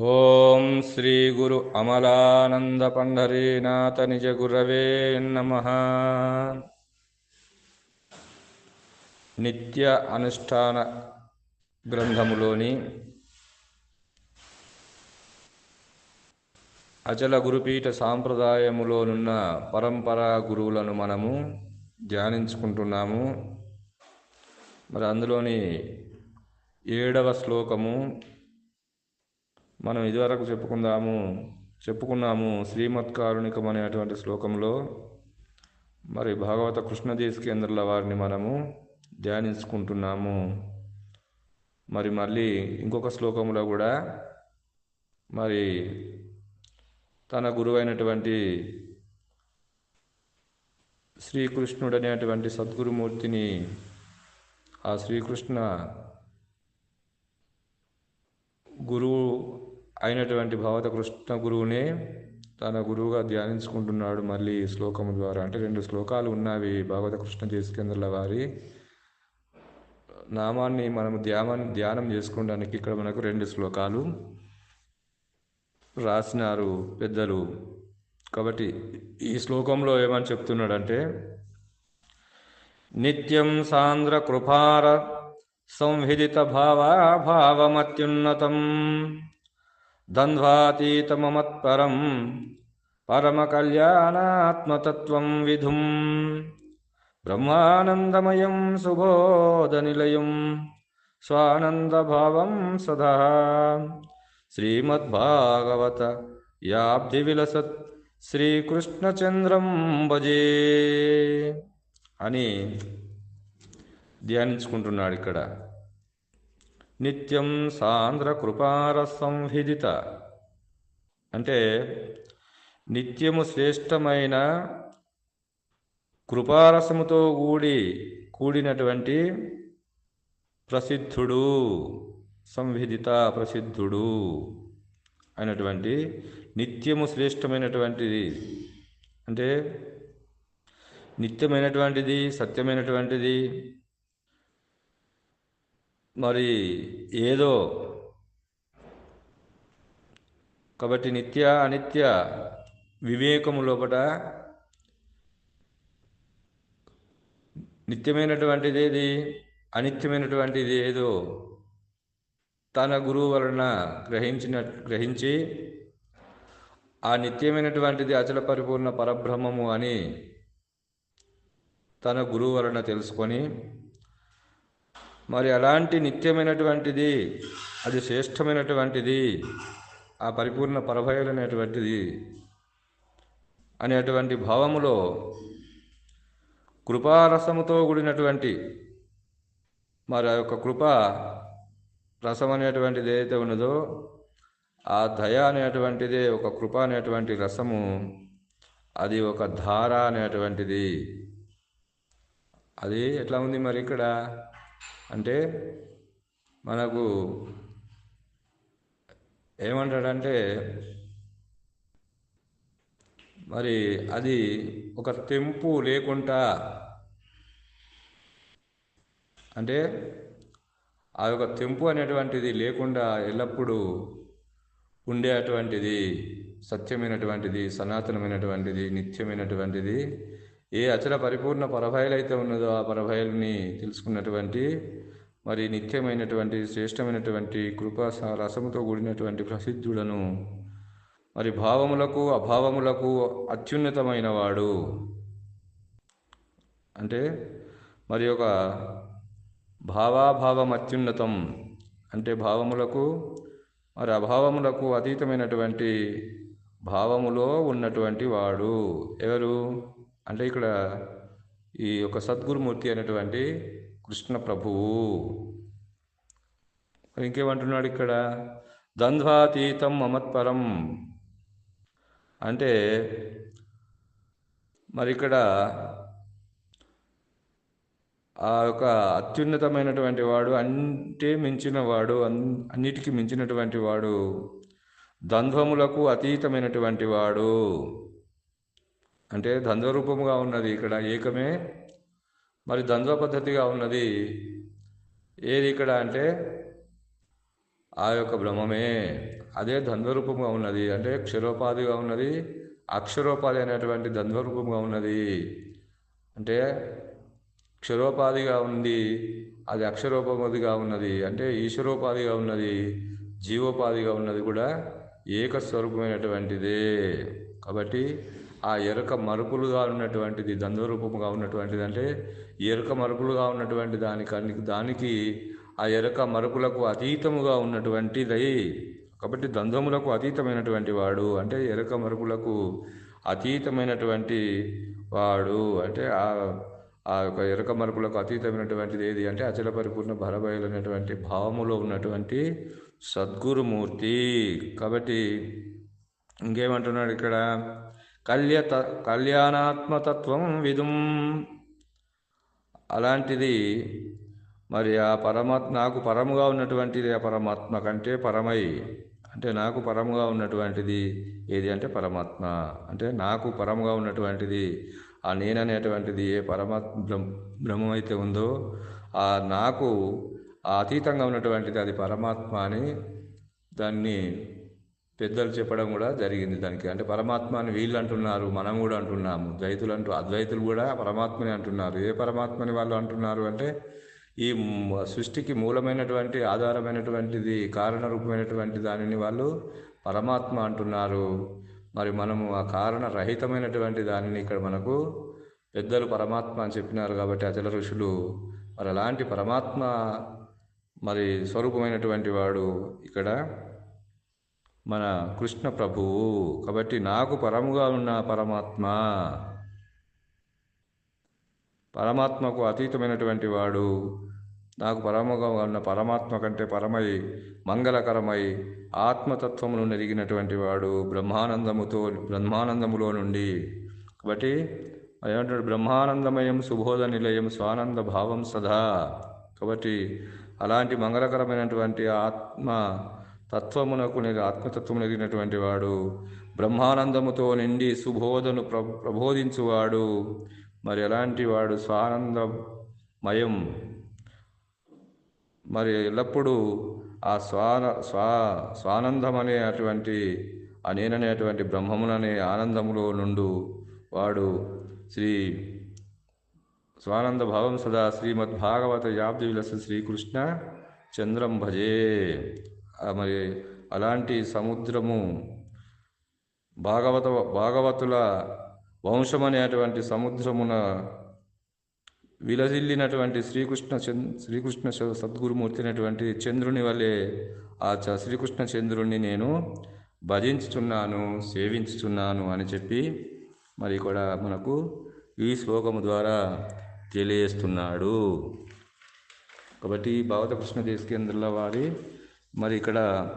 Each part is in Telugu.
ఓం శ్రీ గురు అమలానంద పండరీనాథ నిజ గురవే నమ. నిత్య అనుష్ఠాన గ్రంథములోని అచల గురుపీఠ సాంప్రదాయములోనున్న పరంపరా గురువులను మనము ధ్యానించుకుంటున్నాము. మరి అందులోని ఏడవ శ్లోకము మనం ఇదివరకు చెప్పుకుందాము చెప్పుకున్నాము శ్రీమత్కారుణికమనేటువంటి శ్లోకంలో మరి భాగవత కృష్ణదేశకేంద్రుల వారిని మనము ధ్యానించుకుంటున్నాము. మరి మళ్ళీ ఇంకొక శ్లోకంలో కూడా మరి తన గురువైనటువంటి శ్రీకృష్ణుడు అనేటువంటి సద్గురుమూర్తిని ఆ శ్రీకృష్ణ గురువు అయినటువంటి భావత కృష్ణ గురువునే తన గురువుగా ధ్యానించుకుంటున్నాడు మళ్ళీ శ్లోకం ద్వారా. అంటే రెండు శ్లోకాలు ఉన్నవి భాగవత కృష్ణ చేసుకేంద్రుల వారి. నామాన్ని మనం ధ్యానం ధ్యానం చేసుకోవడానికి ఇక్కడ మనకు రెండు శ్లోకాలు రాసినారు పెద్దలు. కాబట్టి ఈ శ్లోకంలో ఏమని చెప్తున్నాడంటే నిత్యం సాంద్ర కృపార సంహిత భావాభావమత్యున్నతం. ద్వంద్వాతీతమమత్పరం పరమకళ్యాణాత్మతత్వం విధుం బ్రహ్మానందమయం సుబోధనిలయం స్వానందభావం సదా శ్రీమద్భాగవత యాబ్ధివిలసత్ శ్రీకృష్ణచంద్రం భజే అని ధ్యానించుకుంటున్నాడు ఇక్కడ। నిత్యం సాంద్ర కృపార సంహిదిత అంటే నిత్యము శ్రేష్టమైన కృపారసముతో కూడి కూడినటువంటి ప్రసిద్ధుడు సంవిధిత ప్రసిద్ధుడు అయినటువంటి నిత్యము శ్రేష్టమైనటువంటిది అంటే నిత్యమైనటువంటిది సత్యమైనటువంటిది మరి ఏదో కాబట్టి నిత్య అనిత్య వివేకము లోపల నిత్యమైనటువంటిది ఏది? అనిత్యమైనటువంటిది ఏదో తన గురువు వలన గ్రహించిన గ్రహించి ఆ నిత్యమైనటువంటిది అచల పరిపూర్ణ పరబ్రహ్మము అని తన గురువు వలన తెలుసుకొని మరి అలాంటి నిత్యమైనటువంటిది అది శ్రేష్టమైనటువంటిది ఆ పరిపూర్ణ పరభయలనేటువంటిది అనేటువంటి భావములో కృపారసముతో కూడినటువంటి మరి ఆ యొక్క కృప రసం అనేటువంటిది ఏదైతే ఉన్నదో ఆ దయ అనేటువంటిదే ఒక కృప అనేటువంటి రసము అది ఒక ధార అనేటువంటిది. అది ఎట్లా ఉంది మరి ఇక్కడ? అంటే మనకు ఏమంటాడంటే మరి అది ఒక తెంపు లేకుండా అంటే ఆ యొక్క తెంపు అనేటువంటిది లేకుండా ఎల్లప్పుడూ ఉండేటువంటిది సత్యమైనటువంటిది సనాతనమైనటువంటిది నిత్యమైనటువంటిది ఏ అచల పరిపూర్ణ పరభయలైతే ఉన్నదో ఆ పరభయల్ని తెలుసుకున్నటువంటి మరి నిత్యమైనటువంటి శ్రేష్టమైనటువంటి కృపా రసముతో కూడినటువంటి ప్రసిద్ధుడను మరి భావములకు అభావములకు అత్యున్నతమైన వాడు అంటే మరి ఒక భావాభావం అత్యున్నతం అంటే భావములకు మరి అభావములకు అతీతమైనటువంటి భావములో ఉన్నటువంటి వాడు. ఎవరు? అంటే ఇక్కడ ఈ యొక్క సద్గురుమూర్తి అనేటువంటి కృష్ణ ప్రభువు. ఇంకేమంటున్నాడు ఇక్కడ? ద్వంద్వాతీతం మమత్పరం. అంటే మరి ఇక్కడ ఆ యొక్క అత్యున్నతమైనటువంటి వాడు అంటే మించిన వాడు అన్నిటికీ మించినటువంటి వాడు ద్వంద్వములకు అతీతమైనటువంటి వాడు. అంటే ద్వంద్వరూపముగా ఉన్నది ఇక్కడ ఏకమే మరి ద్వంద్వ పద్ధతిగా ఉన్నది ఏది ఇక్కడ అంటే ఆ యొక్క బ్రహ్మమే. అదే ద్వంద్వరూపంగా ఉన్నది. అంటే క్షరోపాధిగా ఉన్నది అక్షరోపాధి అనేటువంటి ద్వంద్వరూపంగా ఉన్నది. అంటే క్షరోపాధిగా ఉంది అది అక్షరోపధిగా ఉన్నది. అంటే ఈశ్వరోపాధిగా ఉన్నది జీవోపాధిగా ఉన్నది కూడా ఏకస్వరూపమైనటువంటిదే. కాబట్టి ఆ ఎరుక మరుపులుగా ఉన్నటువంటిది ద్వంద్వరూపముగా ఉన్నటువంటిది అంటే ఎరుక మరుపులుగా ఉన్నటువంటి దానికి దానికి ఆ ఎరుక మరుపులకు అతీతముగా ఉన్నటువంటిదై కాబట్టి ద్వంద్వములకు అతీతమైనటువంటి వాడు అంటే ఎరుక మరుపులకు అతీతమైనటువంటి వాడు అంటే ఆ ఆ యొక్క ఎరుక మరుపులకు అతీతమైనటువంటిది ఏది అంటే అచల పరిపూర్ణ భరబయలైనటువంటి భావములో ఉన్నటువంటి సద్గురుమూర్తి. కాబట్టి ఇంకేమంటున్నాడు ఇక్కడ? కళ్యత కళ్యాణాత్మతత్వం విదుం. అలాంటిది మరి ఆ పరమాత్మ నాకు పరముగా ఉన్నటువంటిది ఆ పరమాత్మ కంటే పరమై అంటే నాకు పరముగా ఉన్నటువంటిది ఏది అంటే పరమాత్మ. అంటే నాకు పరముగా ఉన్నటువంటిది ఆ నేననేటువంటిది ఏ పరమాత్మ బ్రహ్మమైతే ఉందో ఆ నాకు ఆ అతీతంగా ఉన్నటువంటిది అది పరమాత్మ అని దాన్ని పెద్దలు చెప్పడం కూడా జరిగింది దానికి. అంటే పరమాత్మ అని వీళ్ళు అంటున్నారు మనం కూడా అంటున్నాము. ద్వైతులు అంటూ అద్వైతులు కూడా పరమాత్మని అంటున్నారు. ఏ పరమాత్మని వాళ్ళు అంటున్నారు అంటే ఈ సృష్టికి మూలమైనటువంటి ఆధారమైనటువంటిది కారణరూపమైనటువంటి దానిని వాళ్ళు పరమాత్మ అంటున్నారు. మరి మనము ఆ కారణరహితమైనటువంటి దానిని ఇక్కడ మనకు పెద్దలు పరమాత్మ అని చెప్పినారు కాబట్టి అచల ఋషులు. మరి అలాంటి పరమాత్మ మరి స్వరూపమైనటువంటి వాడు ఇక్కడ మన కృష్ణ ప్రభువు. కాబట్టి నాకు పరముగా ఉన్న పరమాత్మ పరమాత్మకు అతీతమైనటువంటి వాడు నాకు పరముగా ఉన్న పరమాత్మ కంటే పరమై మంగళకరమై ఆత్మతత్వమును నెరిగినటువంటి వాడు బ్రహ్మానందముతో బ్రహ్మానందములో నుండి. కాబట్టి ఏమంటాడు బ్రహ్మానందమయం సుబోధ నిలయం స్వానంద భావం సదా. కాబట్టి అలాంటి మంగళకరమైనటువంటి ఆత్మ తత్వమునకు నెరి ఆత్మతత్వము ఎదిగినటువంటి వాడు బ్రహ్మానందముతో నిండి సుబోధను ప్ర ప్రబోధించువాడు. మరి ఎలాంటి వాడు స్వానందమయం? మరి ఎల్లప్పుడూ ఆ స్వాన స్వా స్వానందం అనేటువంటి ఆ నేననేటువంటి బ్రహ్మముననే ఆనందములో నుండు వాడు శ్రీ స్వానంద భావం సదా శ్రీమద్ భాగవత యాబ్ది విలస శ్రీకృష్ణ చంద్రం భజే. మరి అలాంటి సముద్రము భాగవత భాగవతుల వంశం అనేటువంటి సముద్రమున విలసిల్లినటువంటి శ్రీకృష్ణ చంద్ శ్రీకృష్ణ సద్గురుమూర్తి అయినటువంటి చంద్రుని వలె ఆ చ శ్రీకృష్ణ చంద్రుణ్ణి నేను భజించుచున్నాను సేవించుచున్నాను అని చెప్పి మరి కూడా మనకు ఈ శ్లోకము ద్వారా తెలియజేస్తున్నాడు. కాబట్టి భాగవత కృష్ణ దేశకేంద్రుల వారి మరి ఇక్కడ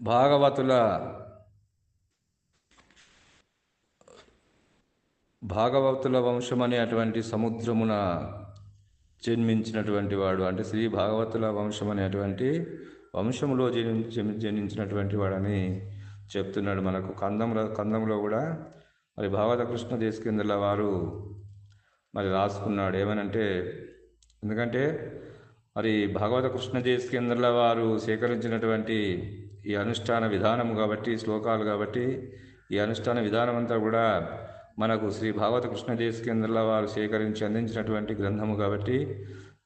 భాగవతుల భాగవతుల వంశం అనేటువంటి సముద్రమున జన్మించినటువంటి వాడు అంటే శ్రీ భాగవతుల వంశం అనేటువంటి వంశములో జని- జనించినటువంటి వాడని చెప్తున్నాడు మనకు. కందంలో కందంలో కూడా మరి భాగవత కృష్ణ దేశకేంద్రుల వారు మరి రాసుకున్నాడు. ఏమనంటే ఎందుకంటే మరి భాగవత కృష్ణ జయస్కేంద్రుల వారు సేకరించినటువంటి ఈ అనుష్ఠాన విధానం కాబట్టి శ్లోకాలు కాబట్టి ఈ అనుష్ఠాన విధానం అంతా కూడా మనకు శ్రీ భాగవత కృష్ణ జయస్కేంద్రుల వారు సేకరించి అందించినటువంటి గ్రంథము కాబట్టి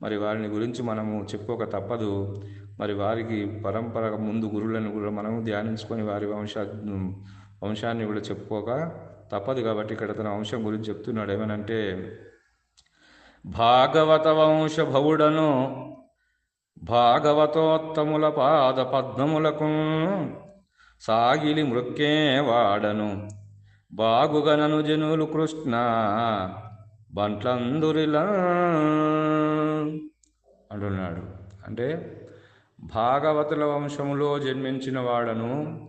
మరి వారిని గురించి మనము చెప్పుకోక తప్పదు. మరి వారికి పరంపర ముందు గురువులను కూడా మనము ధ్యానించుకొని వారి వంశ వంశాన్ని కూడా చెప్పుకోక తప్పదు కాబట్టి ఇక్కడ తన వంశం గురించి చెప్తున్నాడు. ఏమనంటే భాగవత వంశ భవుడను భాగవతోత్తముల పాద పద్మములకు సాగిలి మృక్కే వాడను. బాగుగనను జనులు కృష్ణ బంట్లందురిలా. అంటున్నాడు. అంటే భాగవతుల వంశములో జన్మించిన వాడను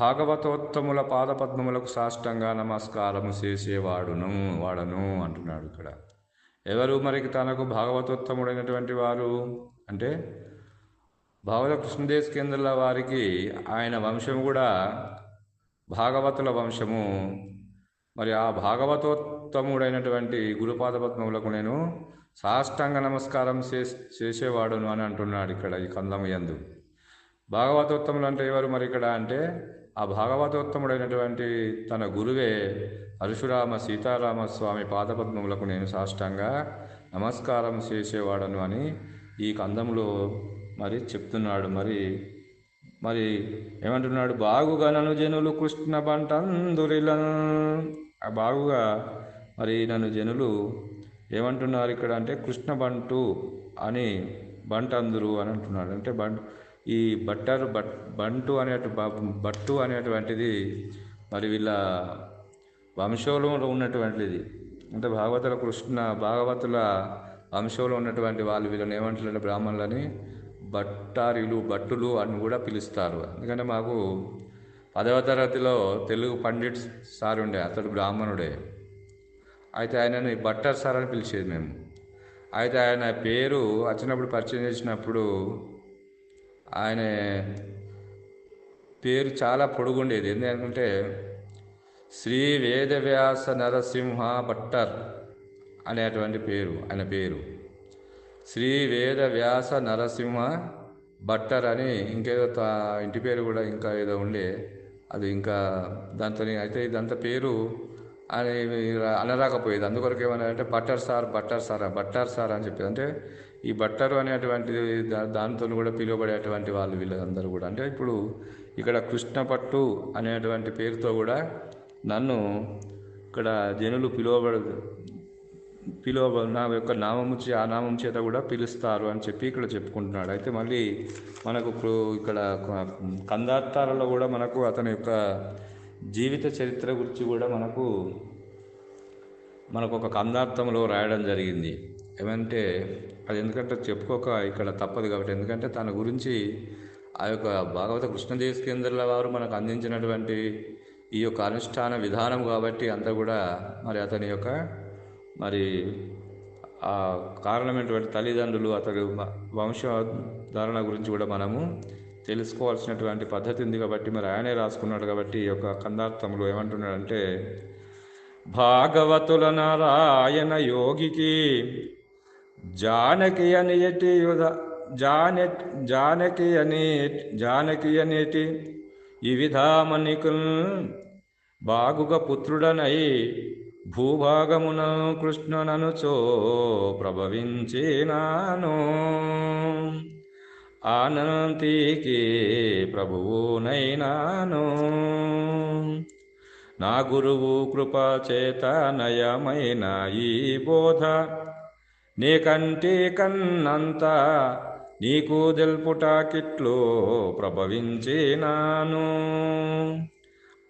భాగవతోత్తముల పాదపద్మములకు సాష్టంగా నమస్కారము చేసేవాడును వాడను అంటున్నాడు ఇక్కడ. ఎవరు మరి తనకు భాగవతోత్తముడైనటువంటి వారు? అంటే భావల కృష్ణదేశ్ కేంద్రుల వారికి ఆయన వంశం కూడా భాగవతుల వంశము. మరి ఆ భాగవతోత్తముడైనటువంటి గురుపాద పద్మములకు నేను సాష్టాంగ నమస్కారం చేస్- చేసేవాడును అని అంటున్నాడు ఇక్కడ ఈ కందము ఎందు భాగవతోత్తములు అంటే ఎవరు మరి ఇక్కడ అంటే ఆ భాగవతోత్తముడైనటువంటి తన గురువే పరశురామ సీతారామ స్వామి పాదపద్మములకు నేను సాష్టంగా నమస్కారం చేసేవాడను అని ఈ కందంలో మరి చెప్తున్నాడు మరి మరి ఏమంటున్నాడు? బాగుగా నన్ను జనులు కృష్ణ బంటందురిలను ఆ బాగుగా మరి నన్ను జనులు ఏమంటున్నారు ఇక్కడ అంటే కృష్ణ బంటు అని బంటందురు అని అంటున్నాడు. అంటే బం ఈ బట్టర్ బట్ బంటు అనేటు బట్టు అనేటువంటిది మరి వీళ్ళ వంశంలో ఉన్నటువంటిది. అంటే భాగవతుల కృష్ణ భాగవతుల వంశంలో ఉన్నటువంటి వాళ్ళు వీళ్ళని ఏమంటారు బ్రాహ్మణులని బట్టారీలు భట్టులు అని కూడా పిలుస్తారు. ఎందుకంటే మాకు పదవ తరగతిలో తెలుగు పండిట్ సార్ ఉండే అతడు బ్రాహ్మణుడే. అయితే ఆయనని బట్టర్ సార్ అని పిలిచేది మేము. అయితే ఆయన పేరు వచ్చినప్పుడు పరిచయం చేసినప్పుడు ఆయన పేరు చాలా పొడుగుండేది. ఎందుకంటే శ్రీ వేదవ్యాస నరసింహ భట్టర్ అనేటువంటి పేరు ఆయన పేరు. శ్రీ వేదవ్యాస నరసింహ భట్టర్ అని ఇంకేదో తా ఇంటి పేరు కూడా ఇంకా ఏదో ఉండే. అది ఇంకా దాంతో అయితే ఇదంతా పేరు అని అనరాకపోయేది. అందుకొరకు ఏమన్నారంటే butter sir butter sir butter sir అని చెప్పేది. అంటే ఈ బట్టరు అనేటువంటి దా- దాంతో కూడా పిలువబడేటువంటి వాళ్ళు వీళ్ళందరూ కూడా. అంటే ఇప్పుడు ఇక్కడ కృష్ణపట్టు అనేటువంటి పేరుతో కూడా నన్ను ఇక్కడ జనులు పిలువబడ పిలువ నా యొక్క నామము చే ఆ నామం చేత కూడా పిలుస్తారు అని చెప్పి ఇక్కడ చెప్పుకుంటున్నాడు. అయితే మళ్ళీ మనకు ఇప్పుడు ఇక్కడ క- కూడా మనకు అతని యొక్క జీవిత చరిత్ర గురించి కూడా మనకు మనకు ఒక కందార్థంలో రాయడం జరిగింది. ఏమంటే అది ఎందుకంటే చెప్పుకోక ఇక్కడ తప్పదు కాబట్టి. ఎందుకంటే తన గురించి ఆ యొక్క భాగవత కృష్ణదేశకేంద్రుల వారు మనకు అందించినటువంటి ఈ యొక్క అనుష్ఠాన విధానం కాబట్టి అంతా కూడా మరి అతని యొక్క మరి ఆ కారణమైనటువంటి తల్లిదండ్రులు అతడు వంశధారణ గురించి కూడా మనము తెలుసుకోవాల్సినటువంటి పద్ధతి ఉంది కాబట్టి మరి ఆయనే రాసుకున్నాడు కాబట్టి ఈ యొక్క కందార్థములు ఏమంటున్నాడంటే భాగవతుల నారాయణ యోగికి జానకి అనేటి యుధ జాన జానకి అనే జానకి అనేటి ఈ విధామనికుల్ బాగుగా పుత్రుడనై భూభాగమున కృష్ణుననుచో ప్రభవించినాను. ఆనంతికి ప్రభువునైనాను. నా గురువు కృప చేత నయమైన ఈ బోధ నీకంటే కన్నంత నీకు తెలుపుటాకిట్లో ప్రభవించినాను.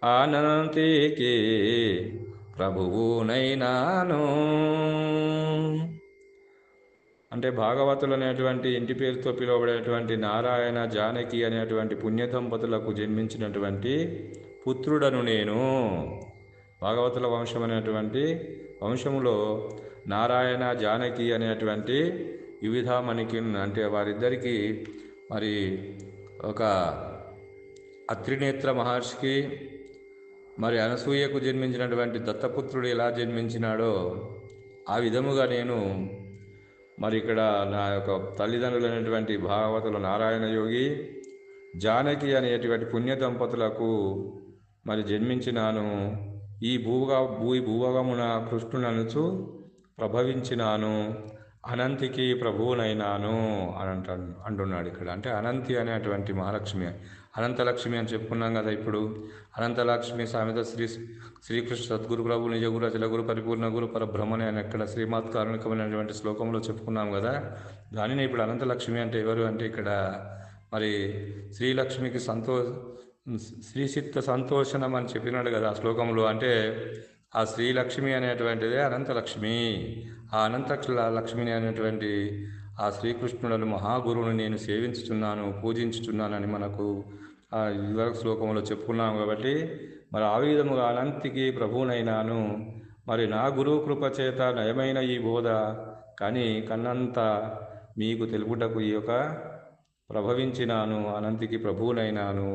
ఆనంతికి ప్రభువునైనాను. అంటే భాగవతులు అనేటువంటి ఇంటి పేరుతో పిలువబడేటువంటి నారాయణ జానకి అనేటువంటి పుణ్య దంపతులకు జన్మించినటువంటి పుత్రుడను నేను. భాగవతుల వంశం అనేటువంటి వంశములో నారాయణ జానకి అనేటువంటి వివిధమణికి అంటే వారిద్దరికీ మరి ఒక అత్రినేత్ర మహర్షికి మరి అనసూయకు జన్మించినటువంటి దత్తపుత్రుడు ఎలా జన్మించినాడో ఆ విధముగా నేను మరి ఇక్కడ నా యొక్క తల్లిదండ్రులైనటువంటి భాగవతుల నారాయణ యోగి జానకి అనేటువంటి పుణ్య దంపతులకు మరి జన్మించినాను. ఈ భూగా భూ భూభాగమున కృష్ణుననుచు ప్రభవించినాను. అనంతికి ప్రభువునైనాను అని అంటున్నాడు ఇక్కడ. అంటే అనంతి అనేటువంటి మహాలక్ష్మి అనంతలక్ష్మి అని చెప్పుకున్నాం కదా ఇప్పుడు. అనంతలక్ష్మి సామెత శ్రీ శ్రీకృష్ణ సద్గురు ప్రభు నిజగురు అచలగురు పరిపూర్ణ గురు పరబ్రహ్మణి అని అక్కడ శ్రీమాత్ కారుణికమైనటువంటి శ్లోకంలో చెప్పుకున్నాం కదా. దానిని ఇప్పుడు అనంతలక్ష్మి అంటే ఎవరు అంటే ఇక్కడ మరి శ్రీలక్ష్మికి సంతో శ్రీచిత్త సంతోషణం అని చెప్పినాడు కదా ఆ శ్లోకంలో. అంటే ఆ శ్రీలక్ష్మి అనేటువంటిదే అనంతలక్ష్మి. ఆ అనంత లక్ష్మిని అనేటువంటి ఆ శ్రీకృష్ణులను మహాగురువుని నేను సేవించుతున్నాను పూజించుచున్నానని మనకు ఇదివరకు శ్లోకంలో చెప్పుకున్నాం కాబట్టి మరి ఆ విధముగా అనంతికి ప్రభువునైనాను మరి నా గురువు కృప చేత నయమైన ఈ బోధ కానీ కన్నంత మీకు తెలుపుటకు ఈ యొక్క ప్రభవించినాను అనంతికి ప్రభువునైనాను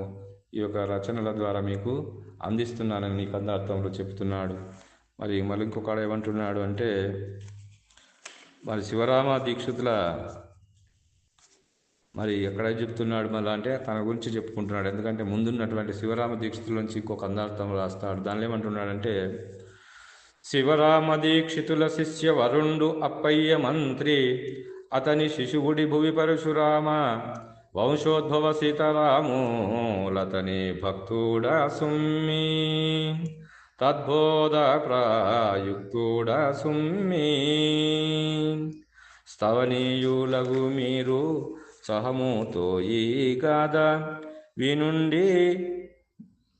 ఈ యొక్క రచనల ద్వారా మీకు అందిస్తున్నానని నీకు అందార్థంలో చెప్తున్నాడు. మరి మళ్ళీ ఇంకొకడు ఏమంటున్నాడు అంటే మరి శివరామ దీక్షితుల మరి ఎక్కడ చెప్తున్నాడు మళ్ళీ అంటే తన గురించి చెప్పుకుంటున్నాడు. ఎందుకంటే ముందున్నటువంటి శివరామ దీక్షితుల నుంచి ఇంకొక అందార్థం రాస్తాడు. దానిలో ఏమంటున్నాడంటే శివరామ దీక్షితుల శిష్య వరుణుడు అప్పయ్య మంత్రి అతని శిశువుడి భువి పరశురామ వంశోద్భవ సీతారాములతని భక్తుడా సుమ్మి తద్బోధ ప్రాయుక్తుడా సుమ్మి. స్తవనీయులగు మీరు సహముతో ఈ గాథ వినుండి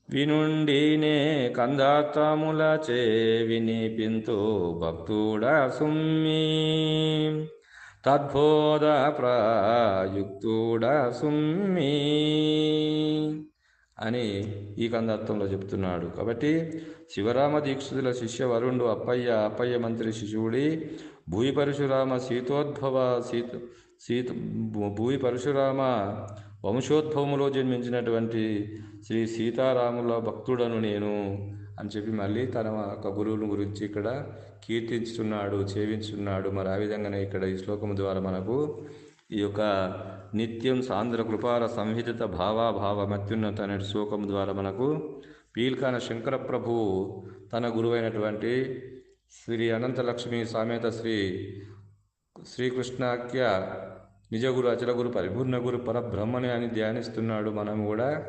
వినుండినే కందాతముల చే వినిపింతు భక్తుడా సుమ్మి. తద్బోధ ప్రయుక్తుడ సుమ్మి అని ఈ కందార్థంలో చెప్తున్నాడు. కాబట్టి శివరామ దీక్షితుల శిష్య వరుణుడు అప్పయ్య అప్పయ్య మంత్రి శిశువుడి భూయి పరశురామ సీతోద్భవ సీత సీత భూ పరశురామ వంశోద్భవములో జన్మించినటువంటి శ్రీ సీతారాముల భక్తుడను నేను అని చెప్పి మళ్ళీ తన యొక్క గురువుని గురించి ఇక్కడ కీర్తించుతున్నాడు చేవించున్నాడు మరి ఆ విధంగానే ఇక్కడ ఈ శ్లోకము ద్వారా మనకు ఈ యొక్క నిత్యం సాంద్ర కృపాల సంహిత భావాభావ మత్యున్నత అనే శ్లోకం ద్వారా మనకు పీల్కాన శంకర ప్రభు తన గురువైనటువంటి శ్రీ అనంతలక్ష్మి సామేత శ్రీ శ్రీకృష్ణాఖ్య నిజగురు అచలగురు పరిపూర్ణ గురు పరబ్రహ్మని అని ధ్యానిస్తున్నాడు మనం కూడా.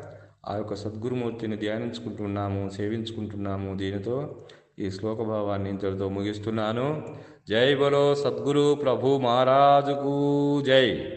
ఆ యొక్క సద్గురుమూర్తిని ధ్యానించుకుంటున్నాము సేవించుకుంటున్నాము. దీనితో ఈ శ్లోక భావాన్ని ఇంతటితో ముగిస్తున్నాను. జై బలో సద్గురు ప్రభు మహారాజుకు జై.